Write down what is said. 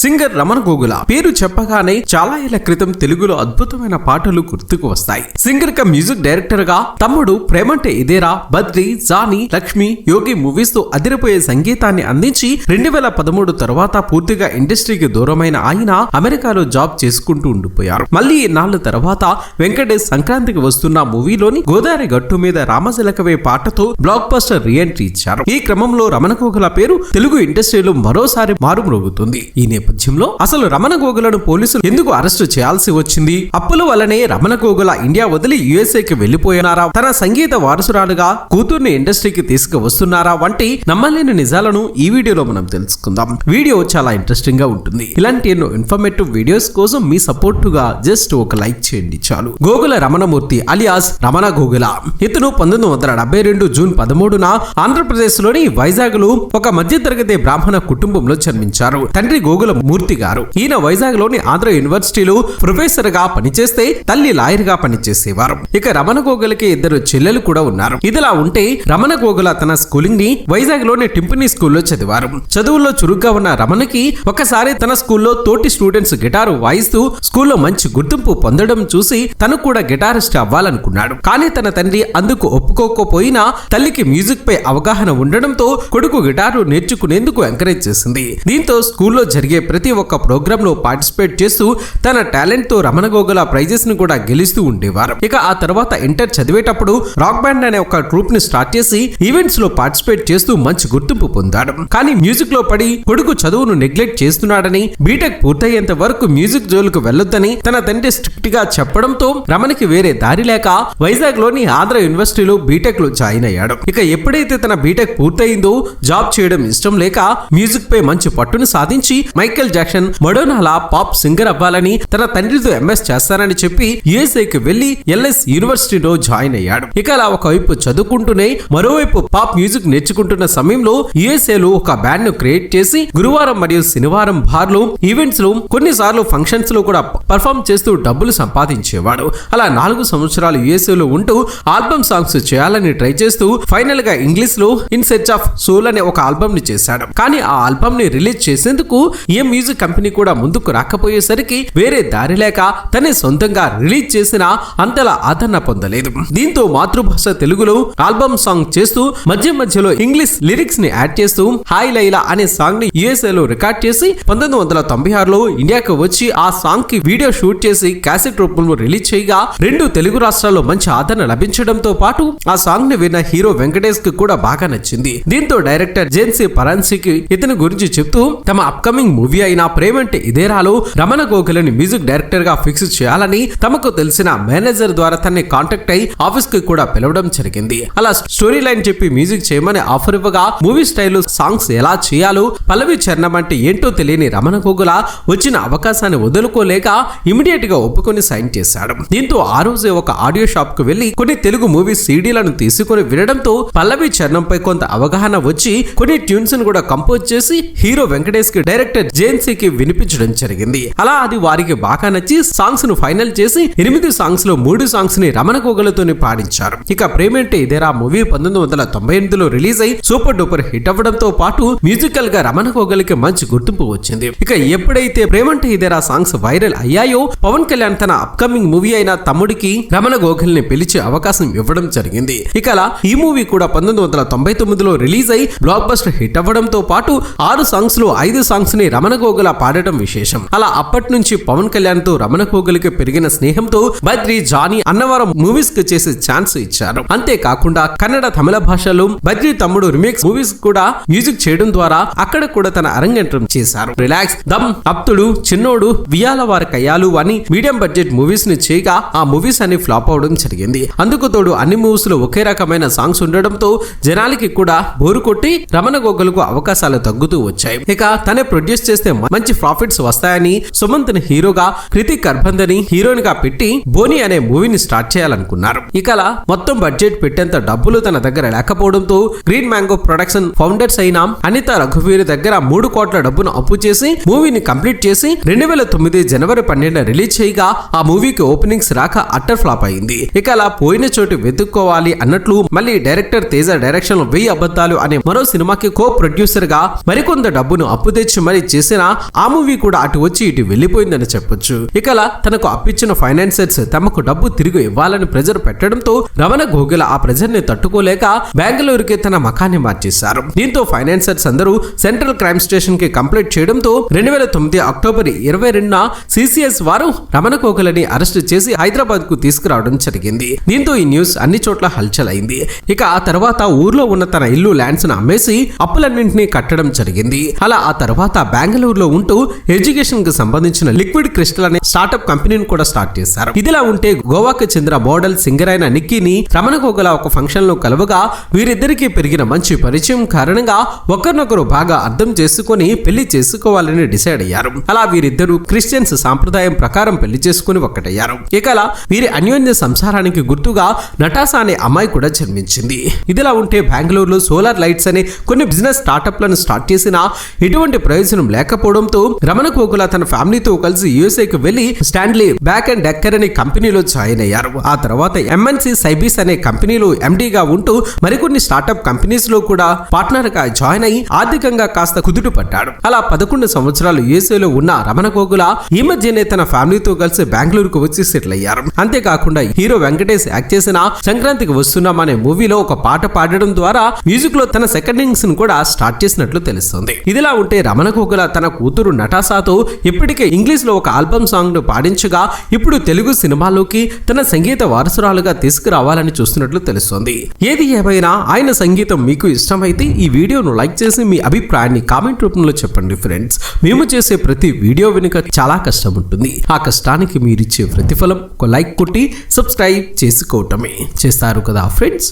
Singer Ramana Gogula పేరు చెప్పగానే చాలా ఏళ్ళ క్రితం తెలుగులో అద్భుతమైన పాటలు గుర్తుకు వస్తాయి. సింగర్గా మ్యూజిక్ డైరెక్టర్గా తమ్ముడు ప్రేమంటే ఇదేరా? బద్రి జానీ లక్ష్మి యోగి మూవీస్తో అదిరిపోయే సంగీతాన్ని అందించి రెండు వేల పదమూడు తర్వాత పూర్తిగా ఇండస్ట్రీకి దూరమైన ఆయన అమెరికాలో జాబ్ చేసుకుంటూ ఉండిపోయారు. మళ్ళీ ఇన్నాళ్ళ తర్వాత వెంకటేష్ సంక్రాంతికి వస్తున్న మూవీలోని గోదావరి గట్టు మీద రామశిలకవే పాటతో బ్లాక్ బస్టర్ రీఎంట్రీ ఇచ్చారు. ఈ క్రమంలో రమణ గోగుల పేరు తెలుగు ఇండస్ట్రీలో మరోసారి మారుమ్రోగుతుంది. ఈ నేపథ్యంలో అసలు రమణ గోగులను పోలీసులు ఎందుకు అరెస్టు చేయాల్సి వచ్చింది? అప్పుల వల్లనే రమణ గోగుల ఇండియా వదిలి యుఎస్ఏకి వెళ్ళిపోయినారా తన సంగీత వారసురాలుగా కూతుర్ని ఇండస్ట్రీకి తీసుకువస్తున్నారా? వంటి నమ్మలేని నిజాలను ఈ వీడియోలో మనం తెలుసుకుందాం. వీడియో చాలా ఇంట్రెస్టింగ్గా ఉంటుంది. ఇలాంటి ఎన్నో ఇన్ఫర్మేటివ్ వీడియోస్ కోసం మీ సపోర్టుగా జస్ట్ ఒక లైక్ చేయండి చాలు. గోగుల రమణమూర్తి అలియాస్ రమణ గోగుల. ఇతను పంతొమ్మిది వందల డెబ్బై రెండు జూన్ పదమూడున ఆంధ్రప్రదేశ్లోని వైజాగ్లో ఒక మధ్యతరగతి బ్రాహ్మణ కుటుంబంలో జన్మించారు. తండ్రి గోగుల మూర్తి గారు. ఈయన వైజాగ్లోని ఆంధ్ర యూనివర్సిటీలో ప్రొఫెసర్గా పనిచేస్తే తల్లి లాయర్గా పనిచేసేవారు. ఇక రమణ గోగులకి ఇద్దరు చెల్లెలు కూడా ఉన్నారు. ఇదిలా ఉంటే రమణ గోగుల తన స్కూలింగ్ని వైజాగ్లోని టింపిని స్కూల్లో చదివారు. చదువుల్లో చురుగ్గా ఉన్న రమణకి ఒకసారి తన స్కూల్లో తోటి స్టూడెంట్స్ గిటారు వాయిస్తూ స్కూల్లో మంచి గుర్తింపు పొందడం చూసి తను కూడా గిటారిస్ట్ అవ్వాలనుకున్నాడు. కానీ తన తండ్రి అందుకు ఒప్పుకోకపోయినా తల్లికి మ్యూజిక్ పై అవగాహన ఉండడంతో కొడుకు గిటారు నేర్చుకునేందుకు ఎంకరేజ్ చేసింది. దీంతో స్కూల్లో జరిగే ప్రతి ఒక్క ప్రోగ్రాంలో పార్టిసిపేట్ చేస్తూ తన టాలెంట్తో రమణ గోగుల ప్రైజెస్ని కూడా గెలుస్తూ ఉండేవారు. ఇక ఆ తర్వాత ఇంటర్ చదివేటప్పుడు రాక్ బ్యాండ్ అనే ఒక గ్రూప్ని స్టార్ట్ చేసి ఈవెంట్స్లో పార్టిసిపేట్ చేస్తూ మంచి గుర్తింపు పొందాడు. కానీ మ్యూజిక్లో పడి కొడుకు చదువును నెగ్లెక్ట్ చేస్తున్నాడని బీటెక్ పూర్తయ్యేంత వరకు మ్యూజిక్ జోలుకు వెళ్ళొద్దని తన తండ్రి స్ట్రిక్ట్గా చెప్పడంతో రమణకి వేరే దారి లేక వైజాగ్లోని ఆంధ్ర యూనివర్సిటీలో బీటెక్లో జాయిన్ అయ్యాడు. ఇక ఎప్పుడైతే తన బీటెక్ పూర్తయిందో జాబ్ చేయడం ఇష్టం లేక మ్యూజిక్ పై మంచి పట్టును సాధించి మై మైకేల్ జాక్సన్ మడోనాలా పాప్ సింగర్ అవ్వాలని తన తండ్రితో ఎంఎస్ చేస్తానని చెప్పి యుఎస్ఏకి వెళ్ళి ఎల్ఎస్ యూనివర్సిటీలో జాయిన్ అయ్యాడు. ఇక అలా ఒకవైపు చదువుకుంటూనే మరోవైపు పాప్ మ్యూజిక్ నేర్చుకుంటున్న సమయంలో యుఎస్ఏలో ఒక బ్యాండ్ను క్రియేట్ చేసి గురువారం మరియు శనివారం బార్లు ఈవెంట్స్లో కొన్నిసార్లు ఫంక్షన్స్లో కూడా పర్ఫామ్ చేస్తూ డబ్బులు సంపాదించేవాడు. అలా నాలుగు సంవత్సరాలు యుఎస్ఏలో ఉంటూ ఆల్బమ్ సాంగ్స్ చేయాలని ట్రై చేస్తూ ఫైనల్గా ఇంగ్లీష్లో ఇన్ సెర్చ్ ఆఫ్ సోల్ అనే ఒక ఆల్బమ్ని చేశాడు. కానీ ఆ ఆల్బమ్ని రిలీజ్ చేసేందుకు ఏ మ్యూజిక్ కంపెనీ కూడా ముందుకు రాకపోయేసరికి వేరే దారి లేక తనే సొంతంగా రిలీజ్ చేసిన అంతలా ఆదరణ పొందలేదు. దీంతో మాతృభాష తెలుగులో ఆల్బమ్ సాంగ్ చేస్తూ మధ్య మధ్యలో ఇంగ్లీష్ లిరిక్స్ని యాడ్ చేస్తూ హాయ్ లైలా అనే సాంగ్ని యుఎస్ఏ లో రికార్డ్ చేసి పంతొమ్మిది వందల తొంభై ఆరులో ఇండియాకు వచ్చి ఆ సాంగ్కి వీడియో షూట్ చేసి క్యాసెట్ రూపంలో రిలీజ్ చేయగా రెండు తెలుగు రాష్ట్రాల్లో మంచి ఆదరణ లభించడంతో పాటు ఆ సాంగ్ని విన్న హీరో వెంకటేష్కి కూడా బాగా నచ్చింది. దీంతో డైరెక్టర్ జేన్సీ పరాన్సీకి ఇతని గురించి చెప్తూ తమ అప్కమింగ్ మూవీ అయిన ప్రేమంటే ఇదేరాలో రమణ గోఖలని మ్యూజిక్ డైరెక్టర్గా ఫిక్స్ చేయాలని తమకు తెలిసిన మేనేజర్ ద్వారా తనని కాంటాక్ట్ అయి ఆఫీస్కి కూడా పిలవడం జరిగింది. అలా స్టోరీ లైన్ చెప్పి మ్యూజిక్ చేయమని ఆఫర్ ఇవ్వగా మూవీ స్టైల్ సాంగ్స్ ఎలా చేయాలో పల్లవి చరణం అంటే ఏంటో తెలియని రమణ గోగుల వచ్చిన అవకాశాన్ని వదులుకోలేక ఇమీడియట్గా ఒప్పుకొని సైన్ చేశాడు. దీంతో ఆ రోజే ఒక ఆడియో షాప్కు వెళ్ళి కొన్ని తెలుగు మూవీ సీడీలను తీసుకుని వినడంతో పల్లవి చరణంపై కొంత అవగాహన వచ్చి కొన్ని ట్యూన్స్ను కూడా కంపోజ్ చేసి హీరో వెంకటేష్కి డైరెక్టర్ జేఎన్సీకి వినిపించడం జరిగింది. అలా అది వారికి బాగా నచ్చి సాంగ్స్ను ఫైనల్ చేసి ఎనిమిది సాంగ్స్లో మూడు సాంగ్స్ని రమణ గోగలతోని పాడించారు. ఇక ప్రేమేంటే ఇదేరా మూవీ పంతొమ్మిది వందల తొంభై ఎనిమిదిలో రిలీజ్ అయి సూపర్ డూపర్ హిట్ అవ్వడంతో పాటు మ్యూజికల్గా రమణ గోగులకి మంచి గుర్తింపు వచ్చింది. ఇక ఎప్పుడైతే ప్రేమంటే ఇదేరా సాంగ్స్ వైరల్ అయ్యాయో పవన్ కళ్యాణ్ తన అప్కమింగ్ మూవీ అయిన తమ్ముడికి రమణ గోగుల్ని పిలిచే అవకాశం ఇవ్వడం జరిగింది. ఇక అలా ఈ మూవీ కూడా పంతొమ్మిది వందల తొంభై తొమ్మిదిలో రిలీజ్ అయి బ్లాక్ బస్టర్ హిట్ అవ్వడంతో పాటు ఆరు సాంగ్స్లో ఐదు సాంగ్స్ని రమణ రమణ గోగుల పాడటం విశేషం. అలా అప్పటి నుంచి పవన్ కళ్యాణ్తో రమణ గోగులకి పెరిగిన స్నేహంతో బద్రి జానీ అన్నవరం మూవీస్కి చేసే ఛాన్స్ ఇచ్చారు. అంతేకాకుండా కన్నడ తమిళ భాషలో బద్రి తమ్ముడు రిమేక్స్ మూవీస్ కూడా మ్యూజిక్ చేయడం ద్వారా అక్కడ కూడా తన అరంగేట్రం చేశారు. రిలాక్స్ దమ్ అప్తుడు చిన్నోడు వియాల వారి కయ్యాలు అని మీడియం బడ్జెట్ మూవీస్ని చేయగా ఆ మూవీస్ అన్ని ఫ్లాప్ అవడం జరిగింది. అందుకు తోడు అన్ని మూవీస్లో ఒకే రకమైన సాంగ్స్ ఉండడంతో జనాలకి కూడా బోరు కొట్టి రమణ గోగులకు అవకాశాలు తగ్గుతూ వచ్చాయి. ఇక తనే ప్రొడ్యూస్ చేస్తే మంచి ప్రాఫిట్స్ వస్తాయని సుమంత్ని హీరోగా కృతిక్ కర్బందని హీరోయిన్గా పెట్టి బోని అనే మూవీని స్టార్ట్ చేయాలనుకున్నారు. ఇక మొత్తం బడ్జెట్ పెట్టేంత డబ్బులు తన దగ్గర లేకపోవడంతో గ్రీన్ మ్యాంగో ప్రొడక్షన్ ఫౌండర్స్ అయిన అనిత రఘువీర్ దగ్గర మూడు కోట్ల డబ్బును అప్పు చేసి మూవీని కంప్లీట్ చేసి రెండు వేల తొమ్మిది జనవరి పన్నెండు రిలీజ్ చేయగా ఆ మూవీకి ఓపెనింగ్స్ రాక అట్టర్ ఫ్లాప్ అయింది. ఇక అలా పోయిన చోటు వెతుక్కోవాలి అన్నట్లు మళ్ళీ డైరెక్టర్ తేజ డైరెక్షన్ వెయ్యి అబద్ధాలు అనే మరో సినిమాకి కో ప్రొడ్యూసర్గా మరికొంత డబ్బును అప్పు తెచ్చి మరీ చేసి చేసినా ఆ మూవీ కూడా అటు వచ్చి ఇటు వెళ్ళిపోయిందని చెప్పొచ్చు. ఇకలా తనకు అప్పిచ్చిన ఫైనాన్సర్స్ తమకు డబ్బు తిరిగి ఇవ్వాలని ప్రెజర్ పెట్టడంతో రమణ గోగుల ఆ ప్రెజర్ని తట్టుకోలేక బెంగళూరుకి తన మకాన్ని మార్చేశారు. దీంతో ఫైనాన్సర్స్ అందరూ సెంట్రల్ క్రైమ్ స్టేషన్కి కంప్లైంట్ చేయడంతో రెండు వేల తొమ్మిది అక్టోబర్ ఇరవై రెండున సిసిఎస్ వారు రమణ గోగులని అరెస్ట్ చేసి హైదరాబాద్కు తీసుకురావడం జరిగింది. దీంతో ఈ న్యూస్ అన్ని చోట్ల హల్చల్ అయింది ఇక ఆ తర్వాత ఊర్లో ఉన్న తన ఇల్లు ల్యాండ్స్ను అమ్మేసి అప్పులన్నింటినీ కట్టడం జరిగింది. అలా ఆ తర్వాత బెంగళూరులో ఉంటూ ఎడ్యుకేషన్కి సంబంధించిన లిక్విడ్ క్రిస్టల్ అనే స్టార్ట్అప్ కంపెనీని కూడా స్టార్ట్ చేశారు. ఇదిలా ఉంటే గోవాకి చెందిన మోడల్ సింగర్ అయిన నిక్కీని రమణ గోగల ఒక ఫంక్షన్లో కలవగా వీరిద్దరికీ పెరిగిన మంచి పరిచయం కారణంగా ఒకరినొకరు బాగా అర్థం చేసుకొని పెళ్ళి చేసుకోవాలని డిసైడ్ అయ్యారు. అలా వీరిద్దరూ క్రిస్టియన్స్ సాంప్రదాయం ప్రకారం పెళ్ళి చేసుకుని ఒక్కటయ్యారు. ఇక వీరి అన్యోన్య సంసారానికి గుర్తుగా నటాసా అనే అమ్మాయి కూడా జన్మించింది. ఇదిలా ఉంటే బెంగళూరులో సోలార్ లైట్స్ అనే కొన్ని బిజినెస్ స్టార్టప్లను స్టార్ట్ చేసినా ఎటువంటి ప్రయోజనం లేక లేకపోవడంతో రమణ కోకుల తన ఫ్యామిలీతో కలిసి యుఎస్ఏకి వెళ్ళి స్టాన్లీ బ్యాక్ అండ్ డెక్కర్ అనే కంపెనీలో జాయిన్ అయ్యారు. ఆ తర్వాత ఎంఎన్సి సైబీస్ అనే కంపెనీలో ఎండీగా ఉంటూ మరికొన్ని స్టార్టప్ కంపెనీస్లో కూడా పార్ట్నర్గా జాయిన్ అయి ఆర్థికంగా కాస్త కుదుట పడ్డాడు అలా పదకొండు సంవత్సరాలు యుఎస్ఏలో ఉన్న రమణ కోకుల ఈ మధ్యనే తన ఫ్యామిలీతో కలిసి బెంగళూరుకు వచ్చి సెటిల్ అయ్యారు. అంతేకాకుండా హీరో వెంకటేష్ యాక్ట్ చేసిన సంక్రాంతికి వస్తున్నాం అనే మూవీలో ఒక పాట పాడడం ద్వారా మ్యూజిక్లో తన సెకండ్ ఇన్నింగ్స్ను కూడా స్టార్ట్ చేసినట్లు తెలుస్తుంది. ఇదిలా ఉంటే రమణ కోకుల తన కూతురు నటాసాతో ఇప్పటికే ఇంగ్లీష్లో ఒక ఆల్బమ్ సాంగ్ను పాడించగా ఇప్పుడు తెలుగు సినిమాలోకి తన సంగీత వారసురాలుగా తీసుకురావాలని చూస్తున్నట్లు తెలుస్తోంది. ఏది ఏమైనా ఆయన సంగీతం మీకు ఇష్టమైతే ఈ వీడియోను లైక్ చేసి మీ అభిప్రాయాన్ని కామెంట్ రూపంలో చెప్పండి ఫ్రెండ్స్. మేము చేసే ప్రతి వీడియో వెనుక చాలా కష్టం ఉంటుంది. ఆ కష్టానికి మీరిచ్చే ప్రతిఫలం ఒక లైక్ కొట్టి సబ్స్క్రైబ్ చేసుకోవటమే. చేస్తారు కదా ఫ్రెండ్స్?